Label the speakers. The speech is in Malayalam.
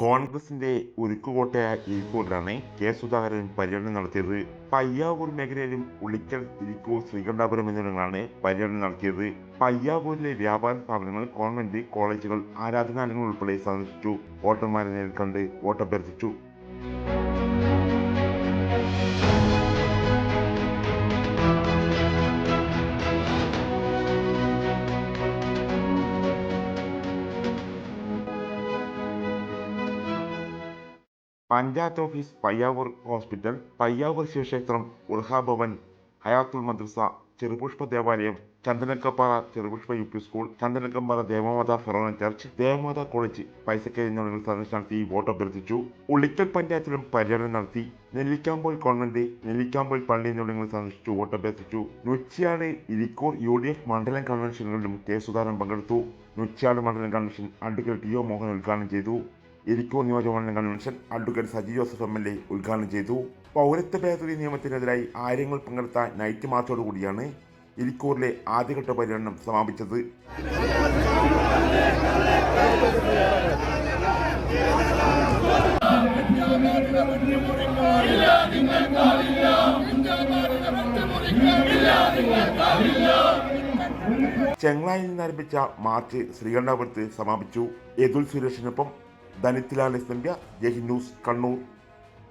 Speaker 1: കോൺഗ്രസിന്റെ ഉരുക്കുകോട്ടയായ ഇരിക്കൂറിലാണ് കെ സുധാകരൻ പര്യടനം നടത്തിയത്. പയ്യാവൂർ മേഖലയിലും ഉളിക്കൽ ഇരിക്കൂർ ശ്രീകണ്ഠാപുരം എന്നിവിടങ്ങളാണ് പര്യടനം നടത്തിയത്. പയ്യാവൂരിലെ വ്യാപാര സ്ഥാപനങ്ങൾ ഗവൺമെന്റ് കോളേജുകൾ ആരാധനാലയങ്ങൾ ഉൾപ്പെടെ സന്ദർശിച്ചു. വോട്ടർമാരെ നേരിൽ കണ്ട് വോട്ടഭ്യർത്ഥിച്ചു. പഞ്ചായത്ത് ഓഫീസ് പയ്യാവൂർ ഹോസ്പിറ്റൽ പയ്യാവൂർ ശിവക്ഷേത്രം ഉൽഹാഭവൻ ഹയാത്തുൽ മദ്രസ ചെറുപുഷ്പ ദേവാലയം Chandanakkampara Cherupushpa U P school Chandanakkampara Devamatha forane church Devamatha college Paisakkal എന്നിവിടങ്ങളിൽ സന്ദർശനം നടത്തി വോട്ട് അഭ്യർത്ഥിച്ചു. ഉളിക്കൽ പഞ്ചായത്തിലും പര്യടനം നടത്തി. നെല്ലിക്കാമ്പോൾ കോൺവെന്റ് നെല്ലിക്കാമ്പോൾ പള്ളി എന്നിവിടങ്ങളിൽ സന്ദർശിച്ചു വോട്ട് അഭ്യർത്ഥിച്ചു. Nuchiyad Irikkur U D F മണ്ഡലം കൺവെൻഷനുകളിലും കെ സുധാകരൻ പങ്കെടുത്തു. നുച്ചിയാട് മണ്ഡലം convention advocate T O Mohan ഉദ്ഘാടനം ചെയ്തു. ഇരിക്കൂർ നിയോജകമണ്ഡലം convention advocate Saji Joseph M L A ഉദ്ഘാടനം ചെയ്തു. പൗരത്വ ഭേദഗതി നിയമത്തിനെതിരായി ആര്യങ്ങൾ പങ്കെടുത്ത നൈറ്റ് മാർച്ചോടുകൂടിയാണ് ഇരിക്കൂറിലെ ആദ്യഘട്ട പര്യടനം സമാപിച്ചത്. ചെങ്ങളായിൽ നിന്നാരംഭിച്ച മാർച്ച് ശ്രീകണ്ഠാപുരത്ത് സമാപിച്ചു. എതുൽ സുരേഷിനൊപ്പം ധനിത്തിലാൽ എസ് നമ്പ്യ ജയ് ന്യൂസ് കണ്ണൂർ.